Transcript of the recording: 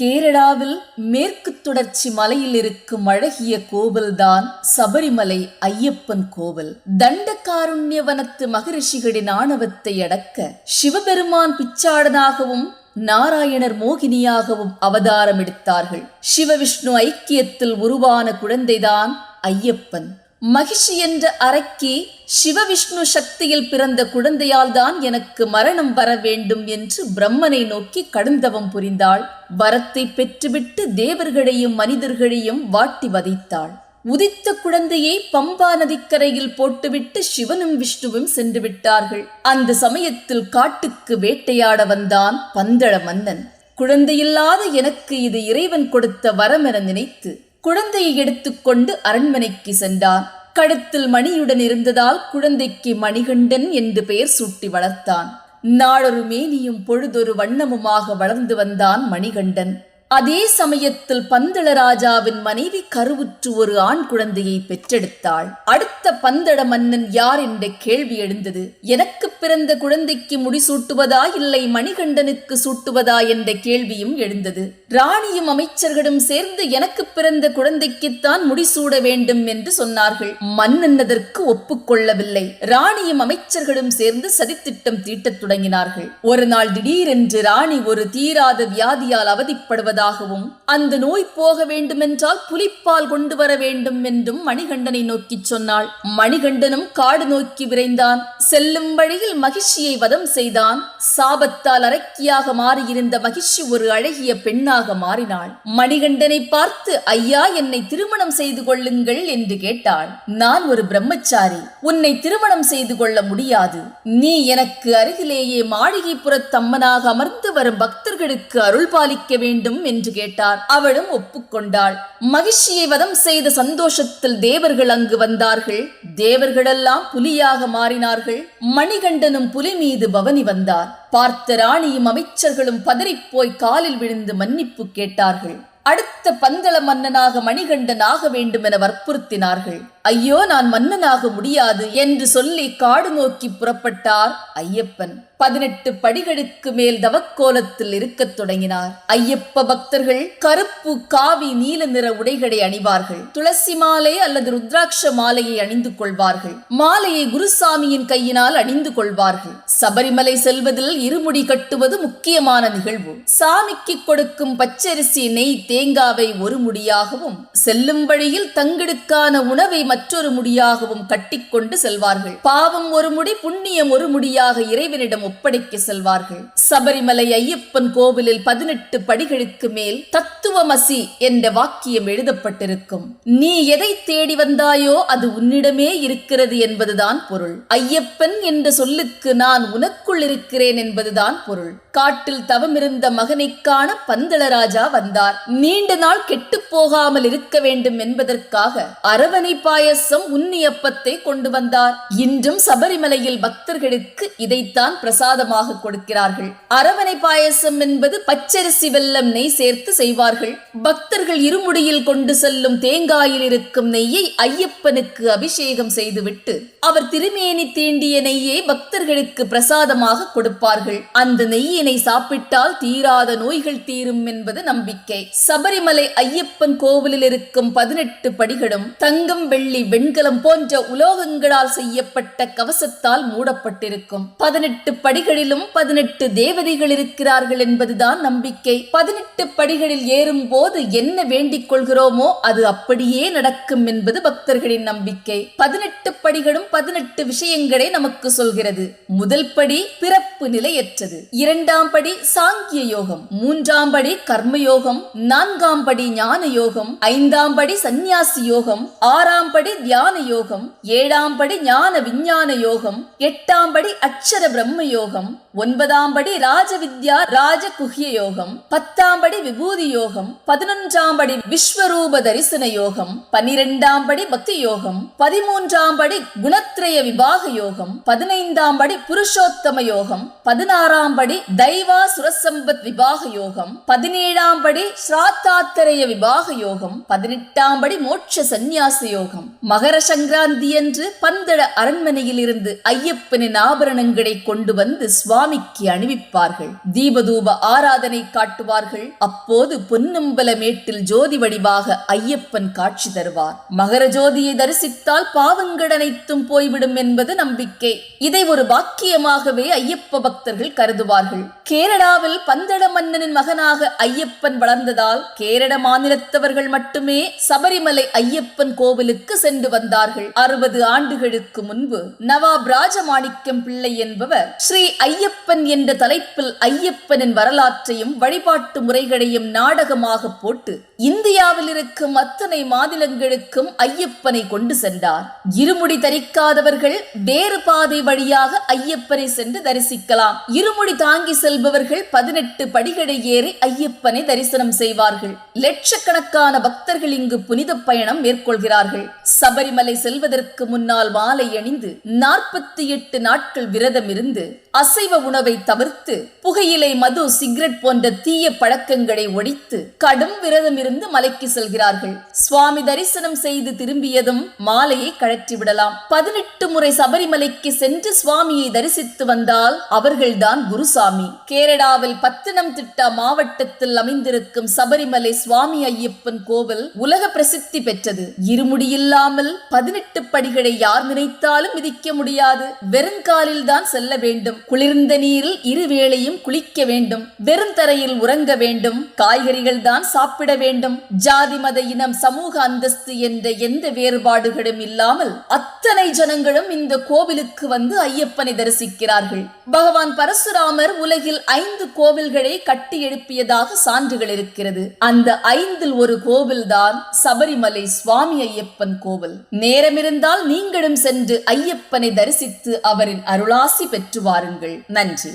கேரளாவில் மேற்கு தொடர்ச்சி மலையில் இருக்கும் அழகிய கோவில்தான் சபரிமலை ஐயப்பன் கோவில். தண்டகாருண்யவனத்து மகரிஷிகளின் ஆணவத்தை அடக்க சிவபெருமான் பிச்சாடனாகவும் நாராயணர் மோகினியாகவும் அவதாரம் எடுத்தார்கள். சிவவிஷ்ணு ஐக்கியத்தில் உருவான குழந்தைதான் ஐயப்பன். மகிஷி என்ற அரக்கி சிவவிஷ்ணு சக்தியில் பிறந்த குழந்தையால் தான் எனக்கு மரணம் வர வேண்டும் என்று பிரம்மனை நோக்கி கடுந்தவம் புரிந்தாள். வரத்தை பெற்றுவிட்டு தேவர்களையும் மனிதர்களையும் வாட்டி வதைத்தாள். உதித்த குழந்தையை பம்பா நதிக்கரையில் போட்டுவிட்டு சிவனும் விஷ்ணுவும் சென்று விட்டார்கள். அந்த சமயத்தில் காட்டுக்கு வேட்டையாட வந்தான் பந்தள மன்னன். குழந்தையில்லாத எனக்கு இது இறைவன் கொடுத்த வரம் என நினைத்து குழந்தையை எடுத்துக்கொண்டு அரண்மனைக்கு சென்றான். கழுத்தில் மணியுடன் இருந்ததால் குழந்தைக்கு மணிகண்டன் என்று பெயர் சூட்டி வளர்த்தான். நாளொரு மேனியும் பொழுதொரு வண்ணமுமாக வளர்ந்து வந்தான் மணிகண்டன். அதே சமயத்தில் பந்தள ராஜாவின் மனைவி கருவுற்று ஒரு ஆண் குழந்தையை பெற்றெடுத்தாள். அடுத்த பந்தள மன்னன் யார் என்ற கேள்வி எழுந்தது. எனக்கு பிறந்த குழந்தைக்கு முடிசூட்டுவதா இல்லை மணிகண்டனுக்கு சூட்டுவதா? என்ற கேள்வியும் எழுந்தது. ராணியும் அமைச்சர்களும் சேர்ந்து எனக்கு பிறந்த குழந்தைக்குத்தான் முடிசூட வேண்டும் என்று சொன்னார்கள். மன்னன் அதற்கு ஒப்புக்கொள்ளவில்லை. ராணியும் அமைச்சர்களும் சேர்ந்து சதித்திட்டம் தீட்டத் தொடங்கினார்கள். ஒரு நாள் திடீரென்று ராணி ஒரு தீராத வியாதியால் அவதிப்படுவதாக இருப்பதாகவும் அந்த நோய் போக வேண்டுமென்றால் புலிப்பால் கொண்டு வர வேண்டும் என்றும் மணிகண்டனை நோக்கி சொன்னாள். மணிகண்டனும் காடு நோக்கி விரைந்தான். செல்லும் வழியில் மகிழ்ச்சியை வதம் செய்தான். சாபத்தால் அரக்கியாக மாறியிருந்த மகிழ்ச்சி ஒரு அழகிய பெண்ணாக மாறினாள். மணிகண்டனை பார்த்து ஐயா என்னை திருமணம் செய்து கொள்ளுங்கள் என்று கேட்டாள். நான் ஒரு பிரம்மச்சாரி. உன்னை திருமணம் செய்து கொள்ள முடியாது. நீ எனக்கு அருகிலேயே மாளிகைப்புறத்தம்மனாக அமர்ந்து வரும் பக்தர்களுக்கு அருள் பாலிக்க வேண்டும் என்று கேட்டார். அவளும் ஒப்புக்கொண்டாள். மகிழ்ச்சியை வதம் செய்த சந்தோஷத்தில் தேவர்கள் அங்கு வந்தார்கள். தேவர்களெல்லாம் புலியாக மாறினார்கள். மணிகண்டனும் புலி மீது பவனி வந்தார். பார்த்த ராணியும் அமைச்சர்களும் பதறிப்போய் காலில் விழுந்து மன்னிப்பு கேட்டார்கள். அடுத்த பந்தள மன்னனாக மணிகண்டன் ஆக வேண்டும் என வற்புறுத்தினார்கள். ஐயோ நான் மன்னனாக முடியாது என்று சொல்லி காடு நோக்கி புறப்பட்டார் ஐயப்பன். பதினெட்டு படிகளுக்கு மேல் தவக்கோலத்தில் இருக்கத் தொடங்கினார். ஐயப்ப பக்தர்கள் கருப்பு காவி நீல நிற உடைகளை அணிவார்கள். துளசி மாலை அல்லது ருத்ராட்ச மாலையை அணிந்து கொள்வார்கள். மாலையை குருசாமியின் கையினால் அணிந்து கொள்வார்கள். சபரிமலை செல்வதில் இருமுடி கட்டுவது முக்கியமான நிகழ்வு. சாமிக்கு கொடுக்கும் பச்சரிசி நெய் தேங்காவை ஒரு முடியாகவும் செல்லும் வழியில் தங்களுக்கான உணவை மற்றொரு முடியாகவும் கட்டிக்கொண்டு செல்வார்கள். பாவம் ஒரு முடி புண்ணியம் ஒரு முடியாக இறைவனிடம் ஒப்படைக்க செல்வார்கள். சபரிமலை ஐயப்பன் கோவிலில் பதினெட்டு படிகளுக்கு மேல் தத்துவமசி என்ற வாக்கியம் எழுதப்பட்டிருக்கும். நீ எதை தேடி வந்தாயோ அது உன்னிடமே இருக்கிறது என்பதுதான் பொருள். ஐயப்பன் என்ற சொல்லுக்கு நான் உனக்குள் இருக்கிறேன் என்பதுதான் பொருள். காட்டில் தவமிருந்த மகனைக்கான பந்தளராஜா வந்தார். நீண்ட நாள் கெட்டு போகாமல் இருக்க வேண்டும் என்பதற்காக அரவணை பாயசம் உன்னியப்பத்தை கொண்டு வந்தார். இன்றும் சபரிமலையில் பக்தர்களுக்கு இதைத்தான் பிரசாதமாக கொடுக்கிறார்கள். அரவணை பாயசம் என்பது பச்சரிசி வெல்லம் நெய் சேர்த்து செய்வார்கள். பக்தர்கள் இருமுடியில் கொண்டு செல்லும் தேங்காயில் இருக்கும் நெய்யை ஐயப்பனுக்கு அபிஷேகம் செய்துவிட்டு அவர் திருமேனி தீண்டிய நெய்யை பக்தர்களுக்கு பிரசாதமாக கொடுப்பார்கள். அந்த நெய்யினை சாப்பிட்டால் தீராத நோய்கள் தீரும் என்பது நம்பிக்கை. சபரிமலை ஐயப்ப ஐயப்பன் கோவிலில் இருக்கும் பதினெட்டு படிகளும் தங்கம் வெள்ளி வெண்கலம் போன்ற உலோகங்களால் செய்யப்பட்ட கவசத்தால் மூடப்பட்டிருக்கும். பதினெட்டு படிகளிலும் பதினெட்டு தேவதைகள் இருக்கிறார்கள் என்பதுதான் நம்பிக்கை. பதினெட்டு படிகளில் ஏறும் போது என்ன வேண்டிக் கொள்கிறோமோ அது அப்படியே நடக்கும் என்பது பக்தர்களின் நம்பிக்கை. பதினெட்டு படிகளும் பதினெட்டு விஷயங்களை நமக்கு சொல்கிறது. முதல் படி பிறப்பு நிலையற்றது. இரண்டாம் படி சாங்கிய யோகம். மூன்றாம் படி கர்மயோகம் நான்காம் படி ஞான யோகம் ஐந்தாம் படி சந்நியாசி யோகம் ஆறாம் படி தியான யோகம் ஏழாம் படி ஞான விஞ்ஞான யோகம் எட்டாம் படி அக்ஷர பிரம்ம யோகம் ஒன்பதாம் படி ராஜவித்யா ராஜ குஹ்ய யோகம் பத்தாம் படி விபூதி யோகம் பதினொன்றாம் படி விஸ்வரூப தரிசன யோகம் பனிரெண்டாம் படி பக்தி யோகம் பதிமூன்றாம் படி குணத்ரய விவாக யோகம் பதினைந்தாம் படி புருஷோத்தம யோகம் பதினாறாம் படி தைவா சுரசம்பத் விவாக யோகம் பதினேழாம் படி ஸ்ராத்தாத்தரய விபாக யோகம் பதினெட்டாம் படி மோட்ச சந்நியாச யோகம். மகர சங்கராந்தி அன்று பந்தள அரண்மனையில் இருந்து ஐயப்பனின் ஆபரணங்களை கொண்டு வந்து சுவாமிக்கு அணிவிப்பார்கள். தீபதூப ஆராதனை காட்டுவார்கள். அப்போது பொன்னம்பல மேட்டில் ஜோதி வடிவாக ஐயப்பன் காட்சி தருவார். மகர ஜோதியை தரிசித்தால் பாவங்கள் அனைத்தும் போய்விடும் என்பது நம்பிக்கை. இதை ஒரு பாக்கியமாகவே ஐயப்ப பக்தர்கள் கருதுவார்கள். கேரளாவில் பந்தள மன்னனின் மகனாக ஐயப்பன் வளர்ந்ததால் கேரள மாநிலத்தில் மாநிலத்தவர்கள் மட்டுமே சபரிமலை ஐயப்பன் கோவிலுக்கு சென்று வந்தார்கள். அறுபது ஆண்டுகளுக்கு முன்பு நவாப் ராஜமாணிக்கம் பிள்ளை என்பவர் ஸ்ரீ ஐயப்பன் என்ற தலைப்பில் ஐயப்பனின் வரலாற்றையும் வழிபாட்டு முறைகளையும் நாடகமாக போட்டு இந்தியாவில் இருக்கும் அத்தனை மாநிலங்களுக்கும் ஐயப்பனை கொண்டு சென்றார். இருமுடி தரிக்காதவர்கள் வேறு பாதை வழியாக ஐயப்பனை சென்று தரிசிக்கலாம். இருமுடி தாங்கி செல்பவர்கள் பதினெட்டு படிகளை ஏறி ஐயப்பனை தரிசனம் செய்வார்கள். லட்சக்கணக்கான லட்சக்கணக்கான பக்தர்கள் இங்கு புனித பயணம் மேற்கொள்கிறார்கள். சபரிமலை செல்வதற்கு முன்னால் மாலை அணிந்து நாற்பத்தி எட்டு நாட்கள் விரதம் இருந்து அசைவ உணவை தவிர்த்து புகையிலை மது சிகரெட் போன்ற தீய பழக்கங்களை ஒழித்து கடும் விரதம் இருந்து மலைக்கு செல்கிறார்கள். சுவாமி தரிசனம் செய்து திரும்பியதும் மாலையை கழற்றி விடலாம் பதினெட்டு முறை சபரிமலைக்கு சென்று சுவாமியை தரிசித்து வந்தால் அவர்கள்தான் குருசாமி. கேரளாவில் பத்தனம் திட்டா மாவட்டத்தில் அமைந்திருக்கும் சபரிமலை சுவாமி ஐயா ஐயப்பன் கோவில் உலக பிரசித்தி பெற்றது. இருமுடியில்லாமல் பதினெட்டு படிகளை யார் நினைத்தாலும் மிதிக்க முடியாது. வெறுங்காலில் தான் செல்ல வேண்டும். குளிர்ந்த நீரில் இருவேளையும் குளிக்க வேண்டும். வெறும் தரையில் உறங்க வேண்டும். காய்கறிகள் தான் சாப்பிட வேண்டும். ஜாதி மத இனம் சமூக அந்தஸ்து என்ற எந்த வேறுபாடுகளும் இல்லாமல் அத்தனை ஜனங்களும் இந்த கோவிலுக்கு வந்து ஐயப்பனை தரிசிக்கிறார்கள். பகவான் பரசுராமர் உலகில் ஐந்து கோவில்களை கட்டி எழுப்பியதாக சான்றுகள் இருக்கிறது. அந்த ஐந்து உலகத்தில் ஒரு கோவில்தான் சபரிமலை சுவாமி ஐயப்பன் கோவில். நேரமிருந்தால் நீங்களும் சென்று ஐயப்பனை தரிசித்து அவரின் அருளாசி பெற்று வாருங்கள் நன்றி.